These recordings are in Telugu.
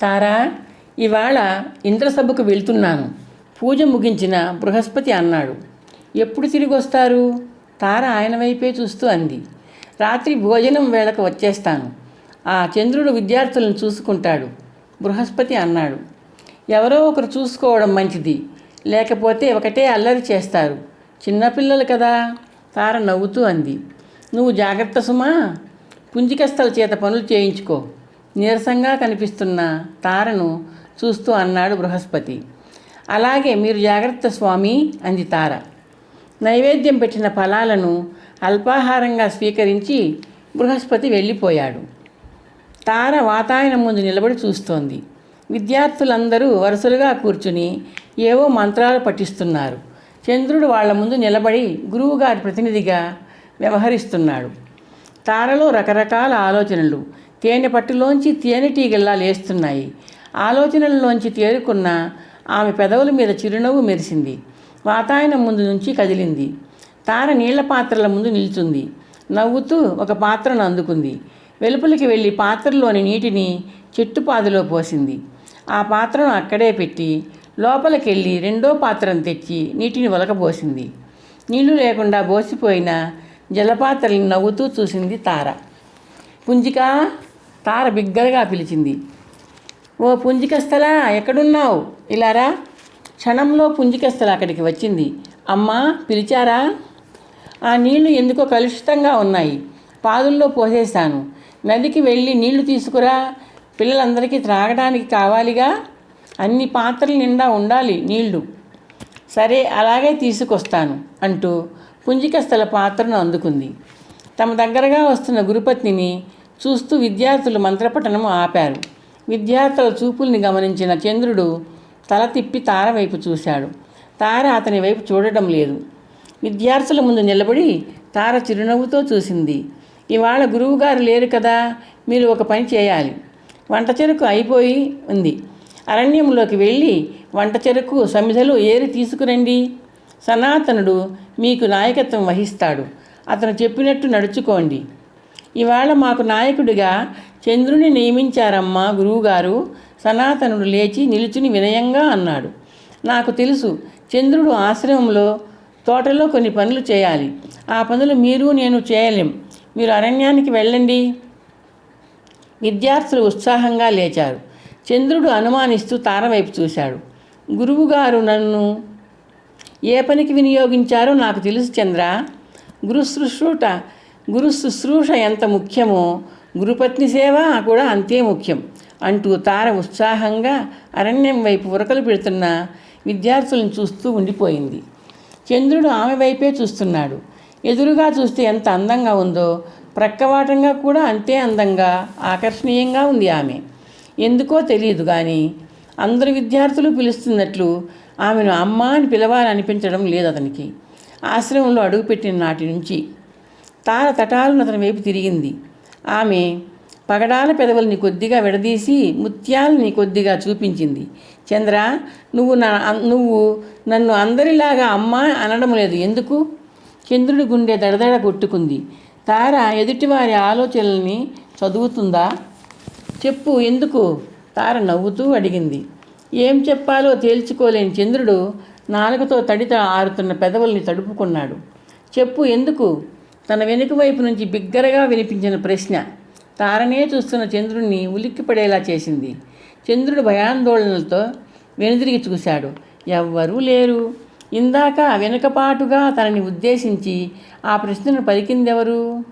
తారా ఇవాళ ఇంద్రసభకు వెళ్తున్నాను. పూజ ముగించిన బృహస్పతి అన్నాడు. ఎప్పుడు తిరిగి వస్తారు? తార ఆయన వైపే చూస్తూ అంది. రాత్రి భోజనం వేళకు వచ్చేస్తాను. ఆ చంద్రుడు విద్యార్థులను చూసుకుంటాడు. బృహస్పతి అన్నాడు. ఎవరో ఒకరు చూసుకోవడం మంచిది. లేకపోతే ఒకటే అల్లరి చేస్తారు. చిన్నపిల్లలు కదా? తార నవ్వుతూ అంది. నువ్వు జాగ్రత్త సుమా. పుంజికస్తల చేత పనులు చేయించుకో. నీరసంగా కనిపిస్తున్న తారను చూస్తూ అన్నాడు బృహస్పతి. అలాగే మీరు జాగ్రత్త స్వామి అంది తార. నైవేద్యం పెట్టిన ఫలాలను అల్పాహారంగా స్వీకరించి బృహస్పతి వెళ్ళిపోయాడు. తార వాతాయనం ముందు నిలబడి చూస్తోంది. విద్యార్థులందరూ వరుసలుగా కూర్చుని ఏవో మంత్రాలు పఠిస్తున్నారు. చంద్రుడు వాళ్ళ ముందు నిలబడి గురువుగారి ప్రతినిధిగా వ్యవహరిస్తున్నాడు. తారలో రకరకాల ఆలోచనలు తేనె పట్టులోంచి తేనెటీగల్లా లేస్తున్నాయి ఆలోచనల్లోంచి తేరుకున్న ఆమె పెదవుల మీద చిరునవ్వు మెరిసింది. వాతాయనం ముందు నుంచి కదిలింది. తార నీళ్ళ పాత్రల ముందు నిల్చుంది. నవ్వుతూ ఒక పాత్రను అందుకుంది. వెలుపలికి వెళ్ళి పాత్రలోని నీటిని చెట్టుపాదిలో పోసింది. ఆ పాత్రను అక్కడే పెట్టి లోపలికెళ్ళి రెండో పాత్రను తెచ్చి నీటిని ఒలకబోసింది నీళ్ళు లేకుండా బోసిపోయిన జలపాత్రని నవ్వుతూ చూసింది తార. పుంజిక! తార బిగ్గరగా పిలిచింది. ఓ పుంజికస్తలా ఎక్కడున్నావు? ఇలారా క్షణంలో పుంజికస్థల అక్కడికి వచ్చింది. అమ్మా పిలిచారా? ఆ నీళ్ళు ఎందుకో కలుషితంగా ఉన్నాయి. పాదుల్లో పోసేశాను. నదికి వెళ్ళి నీళ్ళు తీసుకురా. పిల్లలందరికీ త్రాగడానికి కావాలిగా. అన్ని పాత్రల నిండా ఉండాలి నీళ్ళు. సరే అలాగే తీసుకొస్తాను అంటూ పుంజికస్థల పాత్రను అందుకుంది. తమ దగ్గరగా వస్తున్న గురుపత్నిని చూస్తూ విద్యార్థులు మంత్రపఠనం ఆపారు. విద్యార్థుల చూపుల్ని గమనించిన చంద్రుడు తల తిప్పి తార వైపు చూశాడు. తార అతని వైపు చూడటం లేదు. విద్యార్థుల ముందు నిలబడి తార చిరునవ్వుతో చూసింది. ఇవాళ గురువుగారు లేరు కదా మీరు ఒక పని చేయాలి. వంట చెరుకు అయిపోయి ఉంది. అరణ్యంలోకి వెళ్ళి వంట చెరుకు సమిధలు ఏరి తీసుకురండి. సనాతనుడు మీకు నాయకత్వం వహిస్తాడు. అతను చెప్పినట్టు నడుచుకోండి. ఇవాళ మాకు నాయకుడిగా చంద్రుని నియమించారమ్మా గురువుగారు. సనాతనుడు లేచి నిలుచుని వినయంగా అన్నాడు. నాకు తెలుసు చంద్రుడు ఆశ్రమంలో తోటలో కొన్ని పనులు చేయాలి. ఆ పనులు మీరు నేను చేయలేం. మీరు అరణ్యానికి వెళ్ళండి. విద్యార్థులు ఉత్సాహంగా లేచారు. చంద్రుడు అనుమానిస్తూ తారవైపు చూశాడు. గురువుగారు నన్ను ఏ పనికి వినియోగించారో నాకు తెలుసు చంద్ర. గురుశుశ్రూట గురు శుశ్రూష ఎంత ముఖ్యమో గురుపత్ని సేవ కూడా అంతే ముఖ్యం. అంటూ తార ఉత్సాహంగా అరణ్యం వైపు ఉరకలు పెడుతున్న విద్యార్థులను చూస్తూ ఉండిపోయింది. చంద్రుడు ఆమె వైపే చూస్తున్నాడు. ఎదురుగా చూస్తే ఎంత అందంగా ఉందో ప్రక్కవాటంగా కూడా అంతే అందంగా ఆకర్షణీయంగా ఉంది ఆమె. ఎందుకో తెలియదు కానీ అందరు విద్యార్థులు పిలుస్తున్నట్లు ఆమెను అమ్మ అని పిలవాలనిపించడం లేదు అతనికి. ఆశ్రమంలో అడుగుపెట్టిన నాటి నుంచి తార తటాలను అతని వైపు తిరిగింది. ఆమె పగడాల పెదవుల్ని కొద్దిగా విడదీసి ముత్యాలని కొద్దిగా చూపించింది. చంద్ర నువ్వు నా నువ్వు నన్ను అందరిలాగా అమ్మ అనడం లేదు. ఎందుకు? చంద్రుడి గుండె దడదడ కొట్టుకుంది. తార ఎదుటివారి ఆలోచనల్ని చదువుతుందా? చెప్పు ఎందుకు? తార నవ్వుతూ అడిగింది. ఏం చెప్పాలో తేల్చుకోలేని చంద్రుడు నాలుకతో తడిత ఆరుతున్న పెదవుల్ని తడుపుకున్నాడు. చెప్పు ఎందుకు? తన వెనుక వైపు నుంచి బిగ్గరగా వినిపించిన ప్రశ్న తారనే చూస్తున్న చంద్రుణ్ణి ఉలిక్కిపడేలా చేసింది. చంద్రుడు భయాందోళనలతో వెనుదిరిగి చూశాడు. ఎవ్వరూ లేరు. ఇందాక వెనుకపాటుగా తనని ఉద్దేశించి ఆ ప్రశ్నను పలికిందెవరు?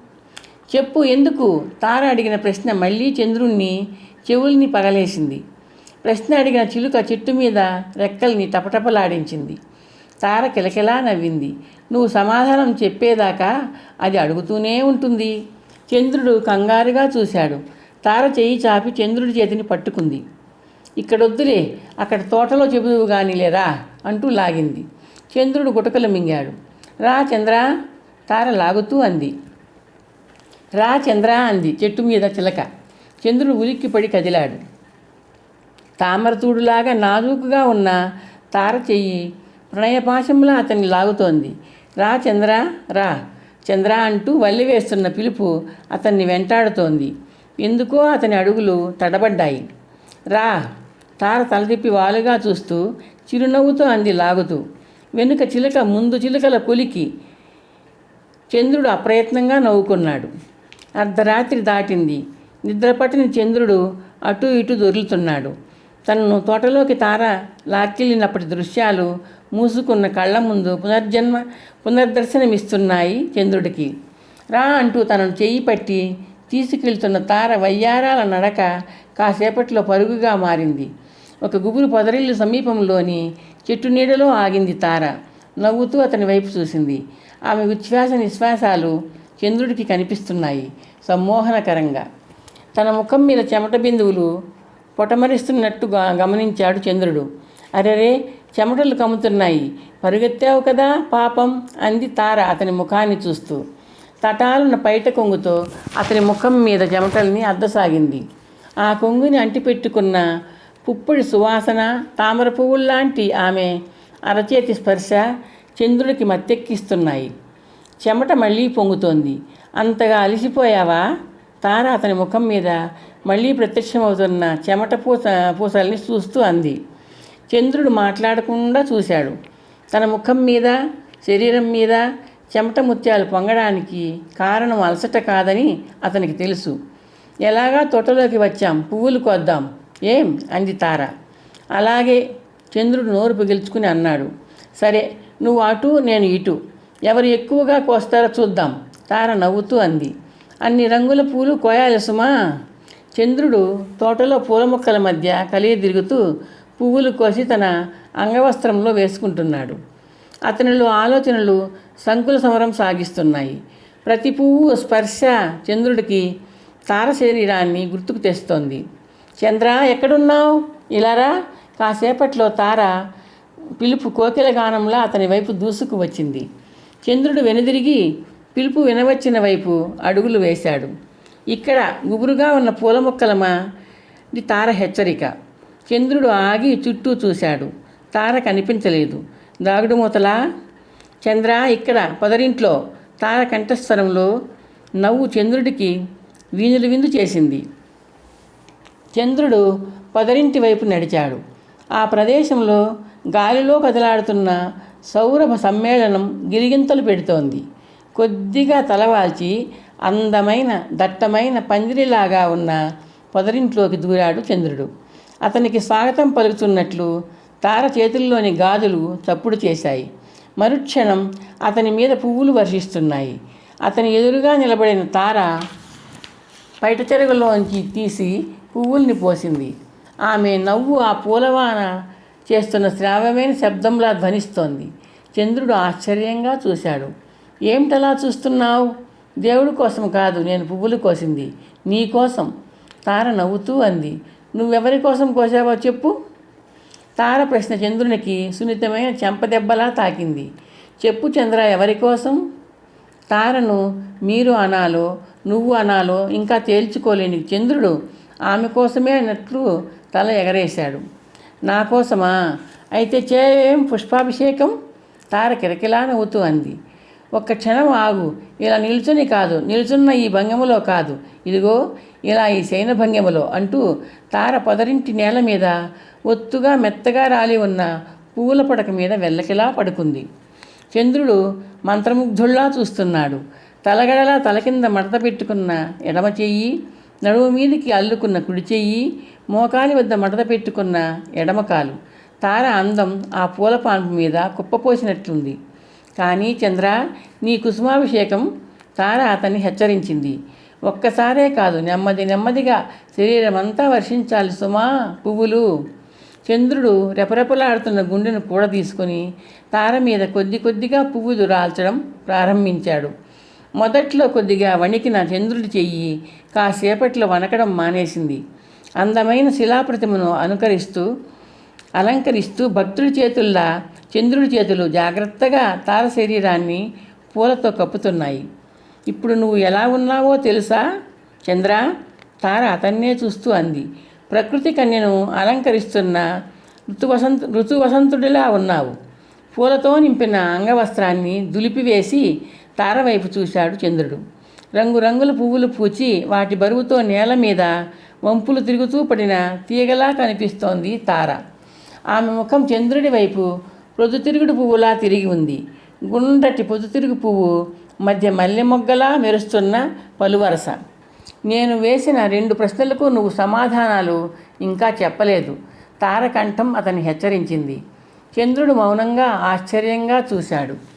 చెప్పు ఎందుకు? తార అడిగిన ప్రశ్న మళ్ళీ చంద్రుణ్ణి చెవుల్ని పగలేసింది. ప్రశ్న అడిగిన చిలుక చెట్టు మీద రెక్కల్ని టపటపలాడించింది. తార కిలకిలా నవ్వింది. నువ్వు సమాధానం చెప్పేదాకా అది అడుగుతూనే ఉంటుంది. చంద్రుడు కంగారుగా చూశాడు. తార చెయ్యి చాపి చంద్రుడి చేతిని పట్టుకుంది. ఇక్కడొద్దులే అక్కడ తోటలో చెబుదువు కానీ లేరా అంటూ లాగింది. చంద్రుడు గుటకలు మింగాడు. రా చంద్ర తార లాగుతూ అంది. రా చంద్ర అంది చెట్టు మీద చిలక. చంద్రుడు ఉలిక్కిపడి కదిలాడు. తామరతూడులాగా నాజూకుగా ఉన్న తార చెయ్యి ప్రణయపాశంలా అతన్ని లాగుతోంది. రా చంద్ర రా. చంద్ర అంటూ వల్లి వేస్తున్న పిలుపు అతన్ని వెంటాడుతోంది. ఎందుకో అతని అడుగులు తడబడ్డాయి. రా. తార తలదిప్పి వాలుగా చూస్తూ చిరునవ్వుతో అంది లాగుతూ. వెనుక చిలుక ముందు చిలుకల కొలికి చంద్రుడు అప్రయత్నంగా నవ్వుకున్నాడు. అర్ధరాత్రి దాటింది. నిద్రపట్టిన చంద్రుడు అటు ఇటు దొర్లుతున్నాడు. తనను తోటలోకి తార లాక్కెళ్ళినప్పటి దృశ్యాలు మూసుకున్న కళ్ళ ముందు పునర్జన్మ పునర్దర్శనమిస్తున్నాయి చంద్రుడికి. రా అంటూ తనను చెయ్యి పట్టి తీసుకెళ్తున్న తార వయ్యారాల నడక కాసేపట్లో పరుగుగా మారింది. ఒక గుబురు పొదరిల్లు సమీపంలోని చెట్టు నీడలో ఆగింది తార. నవ్వుతూ అతని వైపు చూసింది. ఆమె ఉచ్ఛ్వాస నిశ్వాసాలు చంద్రుడికి కనిపిస్తున్నాయి సమ్మోహనకరంగా. తన ముఖం మీద చెమట బిందువులు పొటమరిస్తున్నట్టు గమనించాడు చంద్రుడు. అరెరే చెమటలు కమ్ముతున్నాయి. పరుగెత్తావు కదా పాపం అంది తార అతని ముఖాన్ని చూస్తూ. తటాలున్న పైట కొంగుతో అతని ముఖం మీద చెమటల్ని అద్దసాగింది. ఆ కొంగుని అంటిపెట్టుకున్న పుప్పొడి సువాసన తామర పువ్వుల్లాంటి ఆమె అరచేతి స్పర్శ చంద్రుడికి మత్తెక్కిస్తున్నాయి. చెమట మళ్ళీ పొంగుతోంది. అంతగా అలిసిపోయావా? తార అతని ముఖం మీద మళ్ళీ ప్రత్యక్షమవుతున్న చెమట పూస పూసల్ని చూస్తూ అంది. చంద్రుడు మాట్లాడకుండా చూశాడు. తన ముఖం మీద శరీరం మీద చెమట ముత్యాలు పొంగడానికి కారణం అలసట కాదని అతనికి తెలుసు. ఎలాగా తోటలోకి వచ్చాం పువ్వులు కొద్దాం ఏం? అంది తార. అలాగే చంద్రుడు నోరు పిగిల్చుకుని అన్నాడు. సరే నువ్వు అటు నేను ఇటు. ఎవరు ఎక్కువగా కోస్తారో చూద్దాం తార నవ్వుతూ అంది. అన్ని రంగుల పూలు కోయాలి సుమా. చంద్రుడు తోటలో పూల మొక్కల మధ్య కలియ తిరుగుతూ పువ్వులు కోసి తన అంగవస్త్రంలో వేసుకుంటున్నాడు. అతనిలో ఆలోచనలు సంకుల సమరం సాగిస్తున్నాయి. ప్రతి పువ్వు స్పర్శ చంద్రుడికి తార శరీరాన్ని గుర్తుకు తెస్తోంది. చంద్ర ఎక్కడున్నావు? ఇలారా కాసేపట్లో తార పిలుపు కోకిల గానంలా అతని వైపు దూసుకు వచ్చింది. చంద్రుడు వెనుదిరిగి పిలుపు వినవచ్చిన వైపు అడుగులు వేశాడు. ఇక్కడ గుబురుగా ఉన్న పూల మొక్కల ఇది తార హెచ్చరిక. చంద్రుడు ఆగి చుట్టూ చూశాడు. తార కనిపించలేదు. దాగుడు మూతలా? చంద్ర ఇక్కడ పొదరింట్లో. తార కంఠస్వరంలో నవ్వు చంద్రుడికి వీణులు విందు చేసింది. చంద్రుడు పొదరింటి వైపు నడిచాడు. ఆ ప్రదేశంలో గాలిలో కదలాడుతున్న సౌరభ సమ్మేళనం గిలిగింతలు పెడుతోంది. కొద్దిగా తలవాల్చి అందమైన దట్టమైన పందిరిలాగా ఉన్న పొదరింట్లోకి దూరాడు చంద్రుడు. అతనికి స్వాగతం పలుకుతున్నట్లు తార చేతుల్లోని గాజులు తప్పుడు చేశాయి. మరుక్షణం అతని మీద పువ్వులు వర్షిస్తున్నాయి. అతని ఎదురుగా నిలబడిన తార పైట చెరుగులోంచి తీసి పువ్వుల్ని పోసింది. ఆమె నవ్వు ఆ పూలవాన చేస్తున్న శ్రావ్యమైన శబ్దంలా ధ్వనిస్తోంది. చంద్రుడు ఆశ్చర్యంగా చూశాడు. ఏమిటలా చూస్తున్నావు? దేవుడి కోసం కాదు నేను పువ్వులు కోసింది. నీ కోసం. తార నవ్వుతూ అంది. నువ్వెవరి కోసం కోసావో చెప్పు. తార ప్రశ్న చంద్రునికి సున్నితమైన చెంపదెబ్బలా తాకింది. చెప్పు చంద్ర ఎవరి కోసం? తారను మీరు అనాలో నువ్వు అనాలో ఇంకా తేల్చుకోలేని చంద్రుడు ఆమె కోసమే అన్నట్లు తల ఎగరేశాడు. నా కోసమా? అయితే చేయం పుష్పాభిషేకం? తార కిరకిలా నవ్వుతూ అంది. ఒక్క క్షణం ఆగు. ఇలా నిల్చుని కాదు. నిల్చున్న ఈ భంగములో కాదు. ఇదిగో ఇలా ఈ శయనభంగిమలో అంటూ తార పొదరింటి నేల మీద ఒత్తుగా మెత్తగా రాలి ఉన్న పూల పడక మీద వెల్లకిలా పడుకుంది. చంద్రుడు మంత్రముగ్ధుల్లా చూస్తున్నాడు. తలగడలా తల కింద మడత పెట్టుకున్న ఎడమ చెయ్యి నడుము మీదకి అల్లుకున్న కుడి చెయ్యి మోకాలి వద్ద మడత పెట్టుకున్న ఎడమకాలు తార అందం ఆ పూల పాన్పు మీద కుప్పపోసినట్లుంది. కానీ చంద్ర నీ కుసుమాభిషేకం తార అతన్ని హెచ్చరించింది. ఒక్కసారే కాదు నెమ్మది నెమ్మదిగా శరీరం అంతా వర్షించాలి సుమా. పువ్వులు. చంద్రుడు రెపరెపలాడుతున్న గుండెను కూడ తీసుకొని తార మీద కొద్ది కొద్దిగా పువ్వులు రాల్చడం ప్రారంభించాడు. మొదట్లో కొద్దిగా వణికిన చంద్రుడి చెయ్యి కాసేపట్లో వణకడం మానేసింది. అందమైన శిలాప్రతిమను అనుకరిస్తూ అలంకరిస్తూ భక్తుడి చేతుల్లా చంద్రుడి చేతులు జాగ్రత్తగా తార శరీరాన్ని పూలతో కప్పుతున్నాయి. ఇప్పుడు నువ్వు ఎలా ఉన్నావో తెలుసా? చంద్ర తార అతన్నే చూస్తూ అంది. ప్రకృతి కన్యను అలంకరిస్తున్న ఋతువసంత ఋతువసంతుడిలా ఉన్నావు. పూలతో నింపిన అంగవస్త్రాన్ని దులిపివేసి తార వైపు చూశాడు చంద్రుడు. రంగురంగుల పువ్వులు పూచి వాటి బరువుతో నేల మీద వంపులు తిరుగుతూ పడిన తీగలా కనిపిస్తోంది తార. ఆమె ముఖం చంద్రుడి వైపు పొద్దుతిరుగుడు పువ్వులా తిరిగి ఉంది. గుండ్రటి పొద్దుతిరుగు పువ్వు మధ్య మల్లె మొగ్గలా మెరుస్తున్న పలువరస. నేను వేసిన రెండు ప్రశ్నలకు నువ్వు సమాధానాలు ఇంకా చెప్పలేదు. తారకంఠం అతన్ని హెచ్చరించింది. చంద్రుడు మౌనంగా ఆశ్చర్యంగా చూశాడు.